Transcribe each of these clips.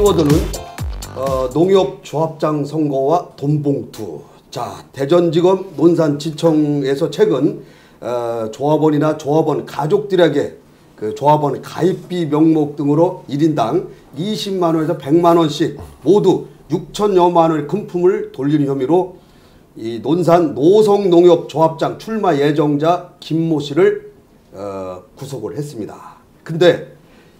키워드는 어, 농협 조합장 선거와 돈봉투. 자, 대전지검 논산지청에서 최근 어, 조합원이나 조합원 가족들에게 그 조합원 가입비 명목 등으로 1인당 20만 원에서 100만 원씩 모두 6천여만 원의 금품을 돌리는 혐의로 이 논산 노성농협 조합장 출마 예정자 김모 씨를 어, 구속을 했습니다. 근데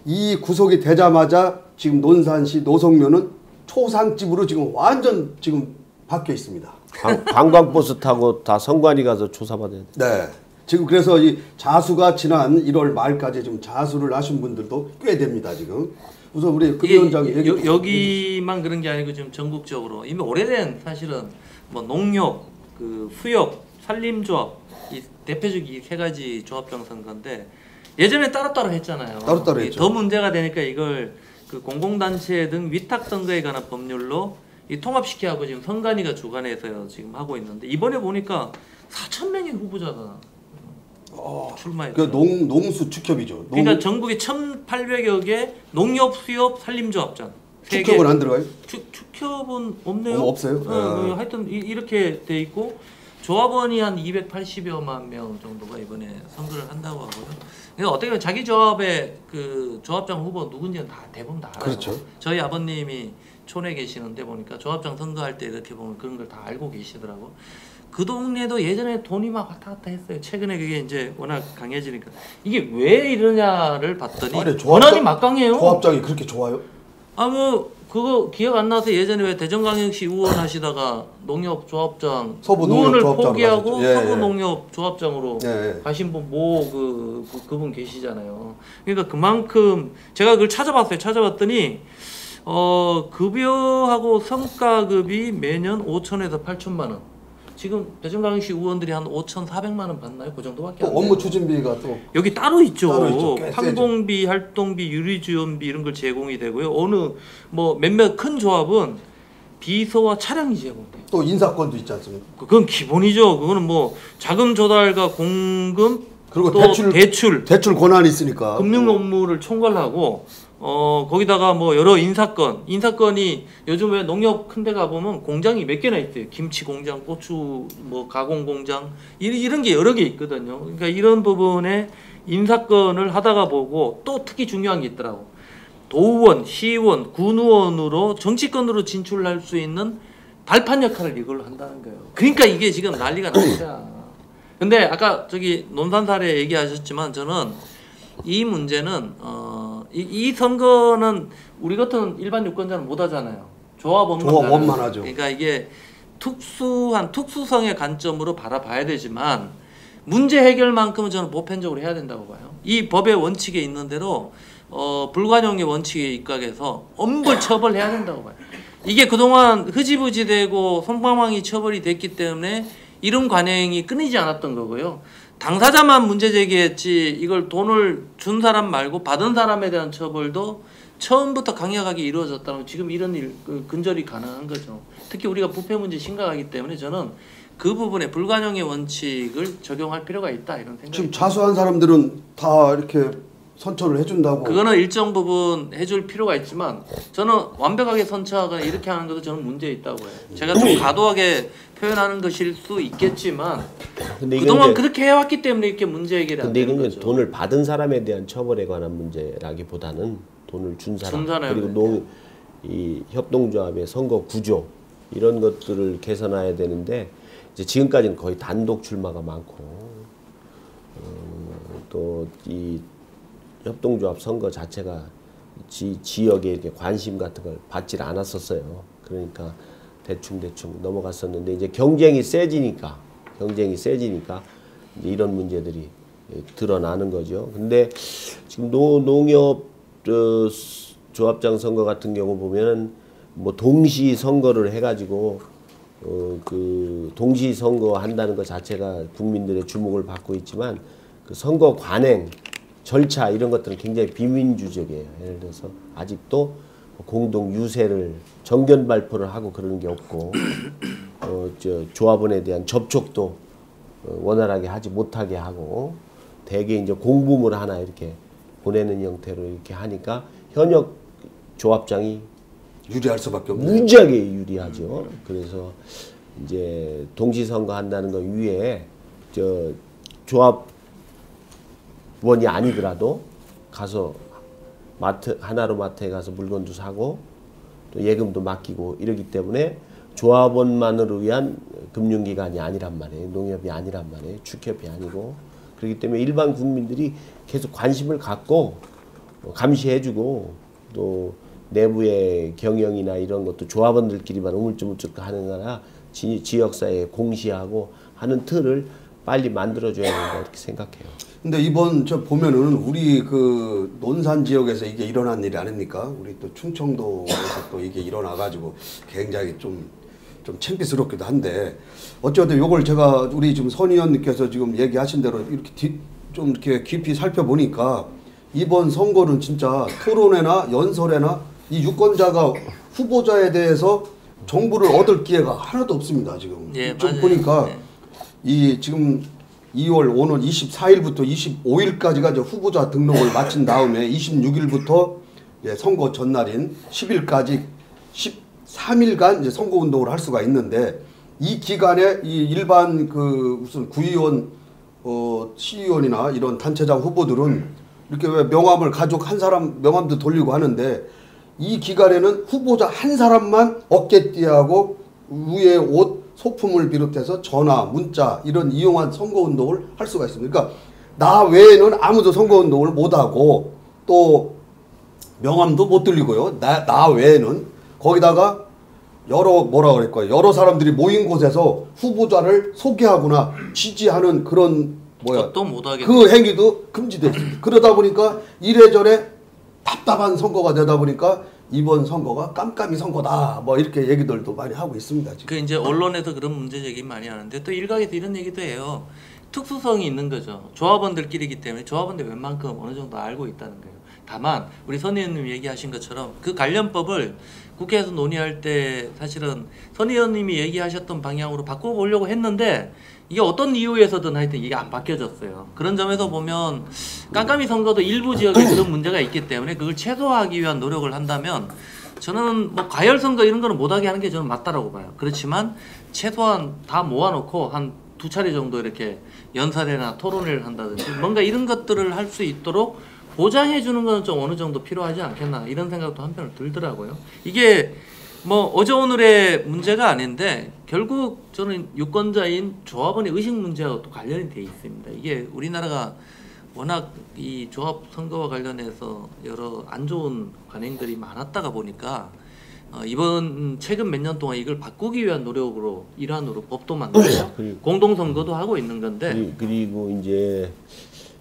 이 구속이 되자마자 지금 논산시 노성면은 초상집으로 지금 완전 지금 바뀌어 있습니다. 관- 관광버스 타고 다 성관이 가서 조사받아야 돼. 네. 지금 그래서 이 자수가 지난 1월 말까지 지금 자수를 하신 분들도 꽤 됩니다 지금. 우선 우리 급 이게 위원장 얘기 여, 여기만 그런 게 아니고 지금 전국적으로 이미 오래된 사실은 뭐 농협, 그 수협, 산림조합 이 대표적 이 세 가지 조합장 선거인데 예전에 따로따로 했잖아요. 따로따로 했죠. 더 문제가 되니까 이걸 그 공공단체 등 위탁 선거에 관한 법률로 이 통합시켜하고 지금 선관위가 주관해서 지금 하고 있는데 이번에 보니까 4천 명의 후보자가 출마했어요. 그농 농수 축협이죠. 농, 그러니까 전국에 1,800여 개 농협, 수협, 산림조합장. 축협은 안 들어가요? 축, 축협은 없네요. 어, 없어요? 어, 아. 그 하여튼 이, 이렇게 돼 있고 조합원이 한 280여만 명 정도가 이번에 선거를 한다고 하고요. 그러니까 어떻게 보면 자기 조합의 그 조합장 후보 누군지는 다 대부분 다 알아요. 그렇죠. 저희 아버님이 촌에 계시는데 보니까 조합장 선거할 때 이렇게 보면 그런 걸 다 알고 계시더라고. 그 동네도 예전에 돈이 막 왔다 갔다 했어요. 최근에 그게 이제 워낙 강해지니까 이게 왜 이러냐를 봤더니 아니, 조합장- 원한이 막강해요. 조합장이 그렇게 좋아요? 아뭐 그거 기억 안 나서 예전에 왜 대전광역시 의원 하시다가 농협 조합장 서부 농협 의원을 포기하고. 예, 서부 예. 농협 조합장으로 예, 예. 가신 분뭐그 그, 그 분 계시잖아요. 그러니까 그만큼 제가 그걸 찾아봤어요. 찾아봤더니 어 급여하고 성과급이 매년 5천에서 8천만 원. 지금 대전광역시 의원들이 한 5,400만 원 받나요? 그 정도밖에 또안 돼요. 업무 추진비가 또 여기 따로 있죠. 따로 있죠. 꽤 항공비, 활동비, 유리지원비 이런 걸 제공이 되고요. 어느 뭐 몇몇 큰 조합은 비서와 차량이 제공돼요. 또 인사권도 있지 않습니까? 그건 기본이죠. 그거는 뭐 자금 조달과 공금 그리고 또 대출 대출, 대출 권한이 있으니까 금융 업무를 총괄하고 어 거기다가 뭐 여러 인사건, 인사건이 요즘 왜 농협 큰 데 가 보면 공장이 몇 개나 있대요. 김치 공장, 고추 뭐 가공 공장 이런 게 여러 개 있거든요. 그러니까 이런 부분에 인사건을 하다가 보고 또 특히 중요한 게 있더라고. 도의원, 시의원, 군의원으로 정치권으로 진출할 수 있는 발판 역할을 이걸로 한다는 거예요. 그러니까 이게 지금 난리가 났다. 근데 아까 저기 논산 사례 얘기하셨지만 저는 이 문제는 어, 이, 이 선거는 우리 같은 일반 유권자는 못 하잖아요. 조합원만 조합원만 하는. 하죠. 그러니까 이게 특수한 특수성의 관점으로 바라봐야 되지만 문제 해결만큼은 저는 보편적으로 해야 된다고 봐요. 이 법의 원칙에 있는 대로 어, 불관용의 원칙에 입각해서 엄벌 처벌해야 된다고 봐요. 이게 그동안 흐지부지되고 손방망이 처벌이 됐기 때문에 이런 관행이 끊이지 않았던 거고요. 당사자만 문제 제기했지 이걸 돈을 준 사람 말고 받은 사람에 대한 처벌도 처음부터 강력하게 이루어졌다는 지금 이런 일 그, 근절이 가능한 거죠. 특히 우리가 부패 문제 심각하기 때문에 저는 그 부분에 불관용의 원칙을 적용할 필요가 있다 이런 생각이 지금 자수한 사람들은 다 이렇게 선처를 해준다고 그거는 일정 부분 해줄 필요가 있지만 저는 완벽하게 선처하거나 이렇게 하는 것도 저는 문제 있다고 해요. 제가 좀 과도하게 표현하는 것일 수 있겠지만 그동안 그렇게 해왔기 때문에 이렇게 문제 해결이 안 되는 거죠. 돈을 받은 사람에 대한 처벌에 관한 문제라기보다는 돈을 준 사람 준 사람에 그리고 농, 이 협동조합의 선거 구조 이런 것들을 개선해야 되는데 이제 지금까지는 거의 단독 출마가 많고 어, 또이 협동조합 선거 자체가 지, 지역에 이렇게 관심 같은 걸 받질 않았었어요. 그러니까 대충 대충 넘어갔었는데 이제 경쟁이 세지니까 경쟁이 세지니까 이런 문제들이 예, 드러나는 거죠. 근데 지금 노, 농협 어, 스- 조합장 선거 같은 경우 보면은 뭐 동시 선거를 해가지고 어, 그 동시 선거 한다는 것 자체가 국민들의 주목을 받고 있지만 그 선거 관행 절차 이런 것들은 굉장히 비민주적이에요. 예를 들어서 아직도 공동 유세를 정견 발표를 하고 그러는 게 없고 어, 저 조합원에 대한 접촉도 어, 원활하게 하지 못하게 하고 대개 이제 공부물 하나 이렇게 보내는 형태로 이렇게 하니까 현역 조합장이 유리할 수밖에 없네. 무지하게 유리하죠. 그래서 이제 동시 선거 한다는 것 위에 저 조합 원이 아니더라도 가서 마트 하나로 마트에 가서 물건도 사고 또 예금도 맡기고 이러기 때문에 조합원만으로 위한 금융기관이 아니란 말이에요. 농협이 아니란 말이에요. 축협이 아니고 그렇기 때문에 일반 국민들이 계속 관심을 갖고 어, 감시해주고 또 내부의 경영이나 이런 것도 조합원들끼리만 우물쭈물쭈 하는 거나 지, 지역사회에 공시하고 하는 틀을 빨리 만들어줘야 된다 이렇게 생각해요. 근데 이번 저 보면은 우리 그 논산 지역에서 이게 일어난 일이 아닙니까? 우리 또 충청도에서 또 이게 일어나 가지고 굉장히 좀 좀 창피스럽기도 한데 어쨌든 요걸 제가 우리 지금 선 의원님께서 지금 얘기하신 대로 이렇게 뒤, 좀 이렇게 깊이 살펴보니까 이번 선거는 진짜 토론회나 연설회나 이 유권자가 후보자에 대해서 정보를 얻을 기회가 하나도 없습니다 지금 예, 좀 맞아요. 보니까 네. 이 지금 2월 오늘 24일부터 25일까지가 저 후보자 등록을 마친 다음에 26일부터 예, 선거 전날인 10일까지 13일간 이제 선거 운동을 할 수가 있는데 이 기간에 이 일반 그 무슨 구의원 어 시의원이나 이런 단체장 후보들은 이렇게 왜 명함을 가족 한 사람 명함도 돌리고 하는데 이 기간에는 후보자 한 사람만 어깨띠하고 위에 옷 소품을 비롯해서 전화, 문자 이런 이용한 선거 운동을 할 수가 있습니다. 그러니까 나 외에는 아무도 선거 운동을 못 하고 또 명함도 못 들리고요. 나, 나 외에는 거기다가 여러 뭐라 그럴까요? 여러 사람들이 모인 곳에서 후보자를 소개하거나 지지하는 그런 뭐야 그 행위도 금지돼 있습니다. 그러다 보니까 이래저래 답답한 선거가 되다 보니까 이번 선거가 깜깜이 선거다 뭐 이렇게 얘기들도 많이 하고 있습니다 지금. 그 이제 언론에서 그런 문제 제기 많이 하는데 또 일각에서 이런 얘기도 해요. 특수성이 있는 거죠. 조합원들끼리기 때문에 조합원들 웬만큼 어느 정도 알고 있다는 거예요. 다만 우리 선 의원님 얘기하신 것처럼 그 관련법을 국회에서 논의할 때 사실은 선 의원님이 얘기하셨던 방향으로 바꿔보려고 했는데 이게 어떤 이유에서든 하여튼 이게 안 바뀌어졌어요. 그런 점에서 보면 깜깜이 선거도 일부 지역에 그런 문제가 있기 때문에 그걸 최소화하기 위한 노력을 한다면 저는 뭐 가열 선거 이런 거는 못하게 하는 게 저는 맞다라고 봐요. 그렇지만 최소한 다 모아놓고 한 두 차례 정도 이렇게 연설회나 토론회를 한다든지 뭔가 이런 것들을 할 수 있도록 보장해 주는 거는 좀 어느 정도 필요하지 않겠나 이런 생각도 한편으로 들더라고요. 이게 뭐 어제 오늘의 문제가 아닌데 결국 저는 유권자인 조합원의 의식 문제하고 또 관련이 돼 있습니다. 이게 우리나라가 워낙 이 조합 선거와 관련해서 여러 안 좋은 관행들이 많았다가 보니까 어, 이번 최근 몇 년 동안 이걸 바꾸기 위한 노력으로 일환으로 법도 만들고 그리고- 공동 선거도 하고 있는 건데 그리- 그리고 이제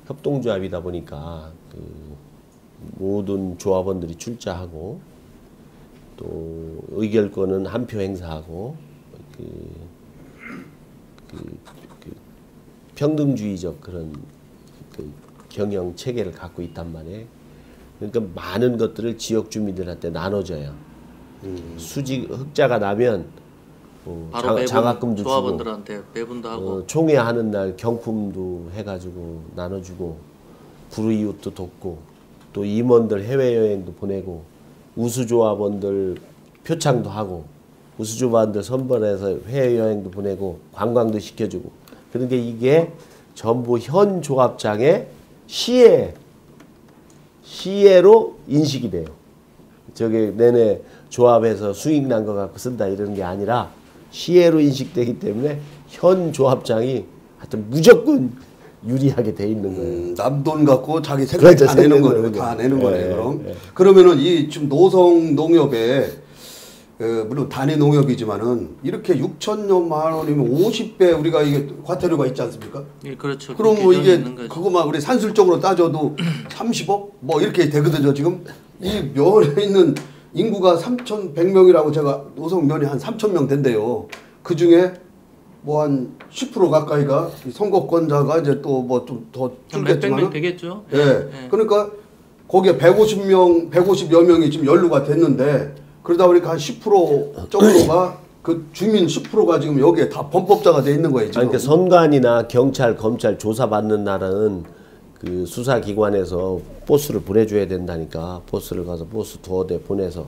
협동조합이다 보니까 그 모든 조합원들이 출자하고 또 의결권은 한 표 행사하고 그, 그, 그 평등주의적 그런 그 경영 체계를 갖고 있단 말이에요. 그러니까 많은 것들을 지역 주민들한테 나눠줘요. 수직 흑자가 나면 뭐 바로 장- 매분 장학금도 주고 조합원들한테 배분도 하고 어, 총회 하는 날 경품도 해가지고 나눠주고 불이웃도 돕고 또 임원들 해외 여행도 보내고 우수조합원들 표창도 하고 우수조합원들 선발해서 해외 여행도 보내고 관광도 시켜주고 그러니까 이게 전부 현 조합장의 시혜 시혜로 인식이 돼요. 저게 내내 조합에서 수익 난 거 갖고 쓴다 이런 게 아니라 시혜로 인식되기 때문에 현 조합장이 하여튼 무조건 유리하게 돼 있는 거예요. 음, 남돈 갖고 자기 생각 그렇죠, 다 내는. 하는 다. 내는 거네. 예, 그럼 예. 그러면은 이 지금 노성 농협에 어, 물론 단위 농협이지만은 이렇게 6천여만 원이면 50배 우리가 이게 과태료가 있지 않습니까? 예, 그렇죠. 그럼 그뭐 규정이 이게. 그거만 우리 산술적으로 따져도 30억 뭐 이렇게 되거든요. 지금 이 면에 있는 인구가 3,100명이라고 제가 노성 면이 한 3,000명 된대요. 그 중에 뭐 한 10% 가까이가 이 선거권자가 이제 또 뭐 좀 더 줄겠지만 되겠죠. 예. 그러니까 거기에 150명, 150여 명이 지금 연루가 됐는데 그러다 보니까 한 10% 정도가 그 주민 10%가 지금 여기에 다 범법자가 돼 있는 거예요. 지금. 그러니까 선관이나 경찰, 검찰 조사 받는 날은 그 수사기관에서 보스를 보내줘야 된다니까 보스를 가서 보스 두어 대 보내서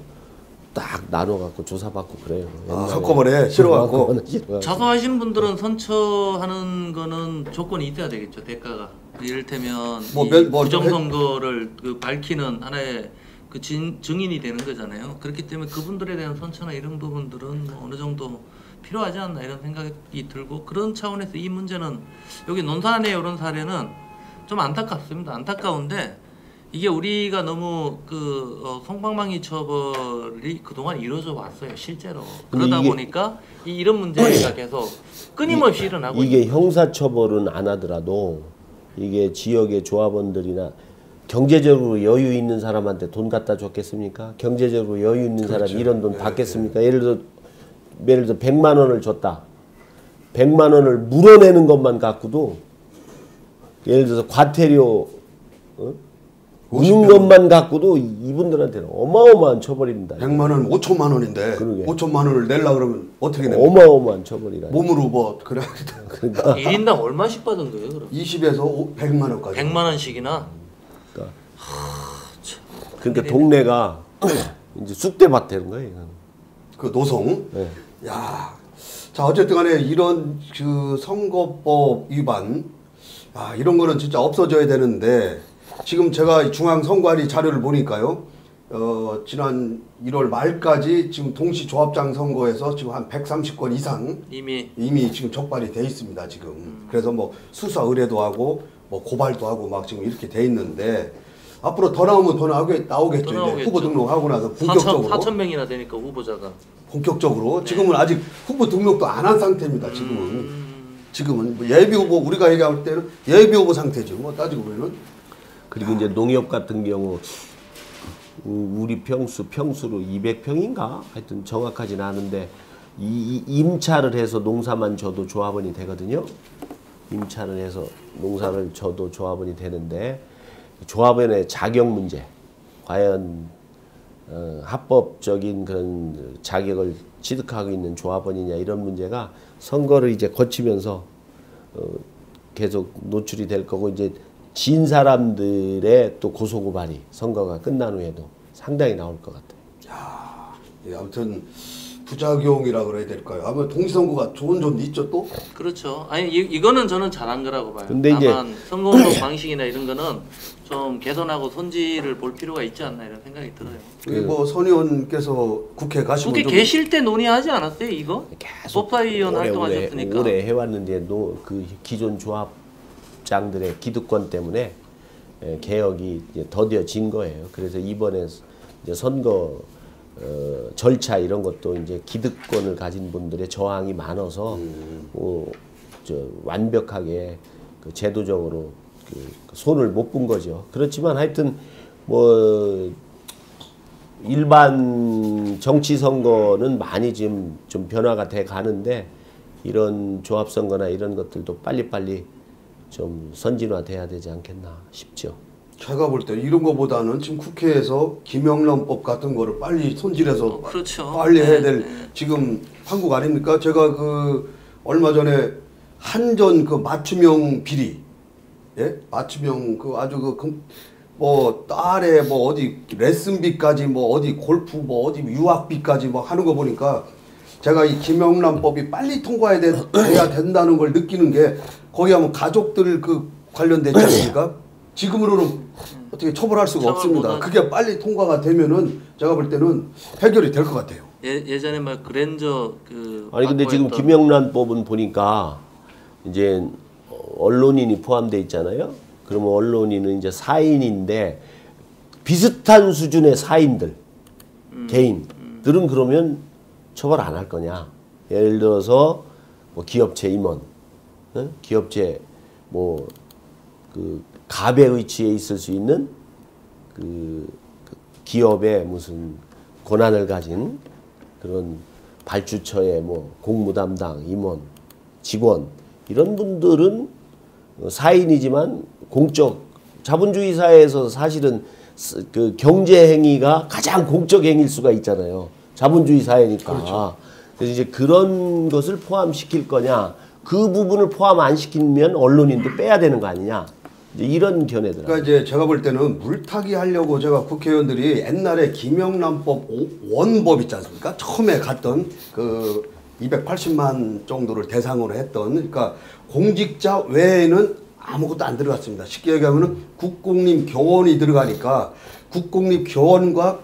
딱 나눠갖고 조사받고 그래요. 아. 한꺼번에 실어갖고. 자수하신 분들은 선처하는 거는 조건이 있어야 되겠죠 대가가 그 이를테면 뭐뭐 부정선거를 그 밝히는 하나의 그 진, 증인이 되는 거잖아요 그렇기 때문에 그분들에 대한 선처나 이런 부분들은 뭐 어느 정도 필요하지 않나 이런 생각이 들고 그런 차원에서 이 문제는 여기 논산의 이런 사례는 좀 안타깝습니다 안타까운데 이게 우리가 너무 그 어, 성방망이 처벌이 그동안 이루어져 왔어요 실제로 그러다 이게- 보니까 이, 이런 문제가 계속 끊임없이 일어나고 이게 형사처벌은 안 하더라도 이게 지역의 조합원들이나 경제적으로 여유 있는 사람한테 돈 갖다 줬겠습니까? 경제적으로 여유 있는 그렇죠. 이런 네, 돈 받겠습니까? 예를 들어 예를 들어 100만 원을 줬다. 100만 원을 물어내는 것만 갖고도 예를 들어서 과태료 어? 무는 것만 갖고도 이분들한테는 어마어마한 처벌입니다. 100만 원 5천만 원인데 그러게. 5천만 원을 내려 그러면 어떻게 냅니까? 어마어마한 처벌이라. 몸으로 뭐 그래 그러니까 1인당 얼마씩 받은 거예요 그럼? 20에서 100만 원까지. 100만 원씩이나 그러니까 동네가 이제 쑥대밭 되는 거예요. 이거는. 그 노송. 네. 야. 자, 어쨌든 간에 이런 그 선거법 위반 아, 이런 거는 진짜 없어져야 되는데 지금 제가 중앙선관위 자료를 보니까요. 어, 지난 1월 말까지 지금 동시 조합장 선거에서 지금 한 130건 이상 이미. 이미 지금 적발이 돼 있습니다 지금. 그래서 뭐 수사 의뢰도 하고 뭐 고발도 하고 막 지금 이렇게 돼 있는데 앞으로 더 나오면 더 나오게 나오겠죠 더 나오겠죠. 후보 등록하고 나서 4천 본격적으로. 4천 명이나 되니까 후보자가. 본격적으로. 지금은 아직 후보 등록도 안 한 상태입니다 지금은. 지금은 뭐 예비 후보 우리가 얘기할 때는 예비 후보 상태죠. 뭐 따지고 보면은 그리고 이제 농협 같은 경우 우- 우리 평수 평수로 200평인가 하여튼 정확하진 않은데 이, 이 임차를 해서 농사만 져도 조합원이 되거든요. 임차를 해서 농사를 져도 조합원이 되는데 조합원의 자격 문제 과연 어, 합법적인 그런 자격을 취득하고 있는 조합원이냐 이런 문제가 선거를 이제 거치면서 어, 계속 노출이 될 거고 이제 진 사람들의 또 고소 고발이 선거가 끝난 후에도 상당히 나올 것 같아요. 예, 아무튼 부작용이라 그래야 될까요? 아마 동시선거가 좋은 점도 있죠 또 그렇죠. 아니 이, 이거는 저는 잘한 거라고 봐요. 근데 이제- 다만 선거운동 방식이나 이런 거는 좀 개선하고 손질을 볼 필요가 있지 않나 이런 생각이 들어요. 그리고 뭐선 의원께서 국회 가시면 국회 좀 계실 때 논의하지 않았어요 이거? 계속 법사위원 오래, 활동하셨으니까. 오래, 오래 해왔는데 노, 그 기존 조합 장들의 기득권 때문에 예, 개혁이 더뎌진 거예요. 그래서 이번에 선거 어, 절차 이런 것도 이제 기득권을 가진 분들의 저항이 많아서 어, 저 완벽하게 그 제도적으로 그 손을 못 본 거죠. 그렇지만 하여튼 뭐 일반 정치 선거는 많이 지금 좀 변화가 돼 가는데 이런 조합 선거나 이런 것들도 빨리빨리 좀 선진화돼야 되지 않겠나 싶죠. 제가 볼 때 이런 거보다는 지금 국회에서 김영란법 같은 거를 빨리 손질해서 어, 그렇죠. 빨리 해야 네, 될 네. 지금 한국 아닙니까? 제가 그 얼마 전에 한전 그 맞춤형 비리 예 맞춤형 그 아주 그뭐 딸의 뭐 어디 레슨비까지 뭐 어디 골프 뭐 어디 유학비까지 뭐 하는 거 보니까 제가 이 김영란법이 빨리 통과해야 된다는 걸 느끼는 게 거기 하면 가족들 그 관련되지 않습니까? 지금으로는 어떻게 처벌할 수가 없습니다. 그게 빨리 통과가 되면은 제가 볼 때는 해결이 될 것 같아요. 예, 예전에 막 그랜저 그 아니 근데 지금 김영란법은 보니까 이제 언론인이 포함돼 있잖아요. 그러면 언론인은 이제 사인인데 비슷한 수준의 사인들 개인들은 그러면 처벌 안 할 거냐? 예를 들어서 뭐 기업체 임원, 어? 기업체 뭐 그 갑의 위치에 있을 수 있는 그, 그 기업의 무슨 권한을 가진 그런 발주처의 뭐 공무 담당 임원, 직원 이런 분들은 어, 사인이지만 공적 자본주의 사회에서 사실은 스- 그 경제 행위가 가장 공적 행위일 수가 있잖아요. 자본주의 사회니까. 그래서 이제 그런 것을 포함시킬 거냐, 그 부분을 포함 안 시키면 언론인도 빼야 되는 거 아니냐. 이제 이런 견해들. 그러니까 이제 제가 볼 때는 물타기 하려고 제가 국회의원들이 옛날에 김영란법 오- 원법 있지 않습니까? 처음에 갔던 그 280만 정도를 대상으로 했던 그러니까 공직자 외에는 아무것도 안 들어갔습니다. 쉽게 얘기하면은 국공립 교원이 들어가니까 국공립 교원과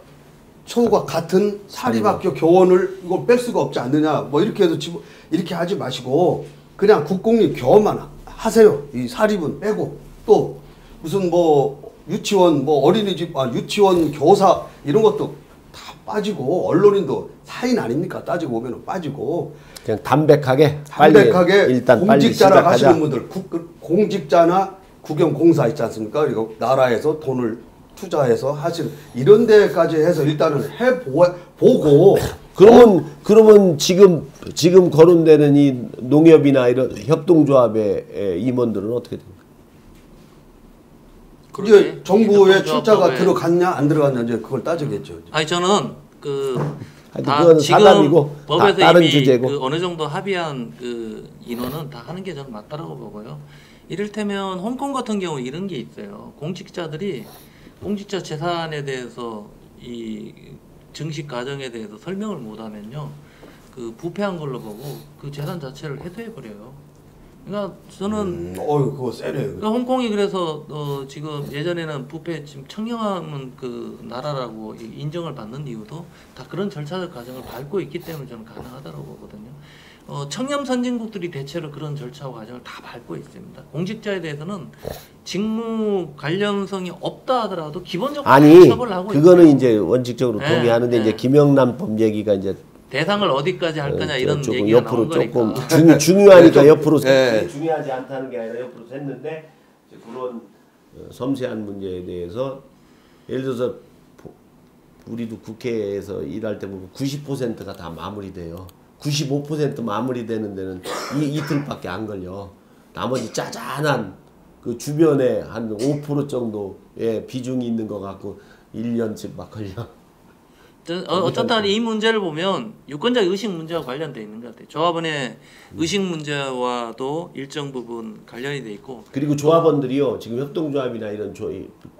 처우가 같은 사립학교 교원을 이걸 뺄 수가 없지 않느냐 뭐 이렇게 해서 집 이렇게 하지 마시고 그냥 국공립 교원만 하세요. 이 사립은 빼고. 또 무슨 뭐 유치원 뭐 어린이집 아 유치원 교사 이런 것도 다 빠지고 언론인도 사인 아닙니까? 따지고 보면은 빠지고. 그냥 담백하게 담백하게 일단 공직자라. 하시는 분들 국, 그 공직자나 국영 공사 있지 않습니까? 그리고 나라에서 돈을 투자해서 하시는 이런 데까지 해서 일단은 해 보고 그러면 그러면 지금 지금 거론되는 이 농협이나 이런 협동조합의 에, 임원들은 어떻게 됩니까? 이제. 정부의 이 출자가 들어갔냐 안 들어갔냐 이제 그걸 따지겠죠. 이제. 아니 저는 그 다 지금 사담이고 다 법에서 다른 이미 주제고. 그 어느 정도 합의한 그 인원은 다 하는 게 저는 맞다라고 보고요. 이를테면 홍콩 같은 경우 이런 게 있어요. 공직자들이 공직자 재산에 대해서 이 증식 과정에 대해서 설명을 못하면요, 그 부패한 걸로 보고 그 재산 자체를 해소해 버려요. 그러니까 저는 음, 어유 그거 세네. 그러니까 홍콩이 그래서 어 지금 예전에는 부패 지금 청렴한 그 나라라고 이- 인정을 받는 이유도 다 그런 절차적 과정을 밟고 있기 때문에 저는 가능하다고 보거든요. 어 청렴 선진국들이 대체로 그런 절차 과정을 다 밟고 있습니다. 공직자에 대해서는 직무 관련성이 없다 하더라도 기본적으로 아니 처벌을 하고 그거는 있어요. 이제 원칙적으로 네, 동의하는데 네. 이제 김영란법 얘기가 이제 대상을 어디까지 할 거냐 어, 이런 조금 얘기가 옆으로 나온 거니까. 조금 중, 중요하니까 네, 좀, 옆으로 네. 중요하지 않다는 게 아니라 옆으로 샜는데 이제 그런 어, 섬세한 문제에 대해서 예를 들어서 보- 우리도 국회에서 일할 때 보면 90%가 다 마무리돼요. 95% 마무리되는 데는 이 이틀밖에 안 걸려. 나머지 짜잔한 그 주변에 한 5% 정도의 비중이 있는 것 같고 1년씩 막 걸려. 저- 어, 어쨌든 이 문제를 보면 유권자 의식 문제와 관련돼 있는 것 같아요. 조합원의 의식 문제와도 일정 부분 관련이 돼 있고 그리고 조합원들이요 지금 협동조합이나 이런 조,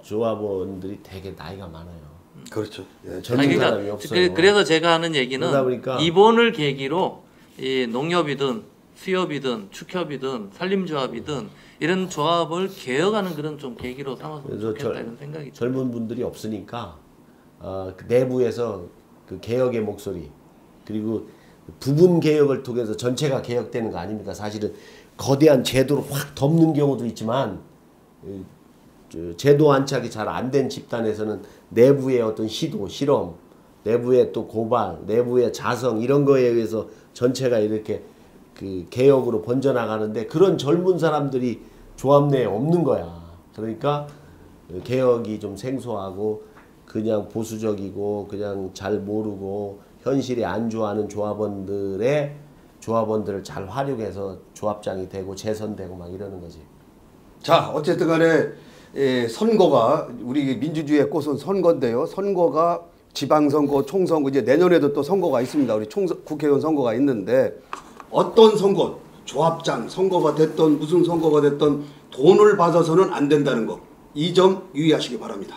조합원들이 되게 나이가 많아요. 그렇죠. 예, 젊은 아니, 사람이 없어요. 그, 그래서 제가 하는 얘기는 보니까- 이번을 계기로 이 농협이든 수협이든 축협이든 산림조합이든 이런 조합을 개혁하는 그런 좀 계기로 삼았으면 그래서 좋겠다 저- 이런 생각이. 젊은 분들이 없으니까 어, 그 내부에서 그 개혁의 목소리 그리고 부분 개혁을 통해서 전체가 개혁되는 거 아닙니까? 사실은 거대한 제도를 확 덮는 경우도 있지만 제도 안착이 잘 안 된 집단에서는 내부의 어떤 시도, 실험, 내부의 또 고발, 내부의 자성 이런 거에 의해서 전체가 이렇게 그 개혁으로 번져나가는데 그런 젊은 사람들이 조합 내에 없는 거야. 그러니까 개혁이 좀 생소하고 그냥 보수적이고 그냥 잘 모르고 현실에 안주하는 조합원들의 조합원들을 잘 활용해서 조합장이 되고 재선되고 막 이러는 거지. 자, 어쨌든 간에 예, 선거가 우리 민주주의의 꽃은 선거인데요. 선거가 지방선거, 총선거 이제 내년에도 또 선거가 있습니다. 우리 총 국회의원 선거가 있는데 어떤 선거, 조합장 선거가 됐던 무슨 선거가 됐던 돈을 받아서는 안 된다는 거. 이 점 유의하시기 바랍니다.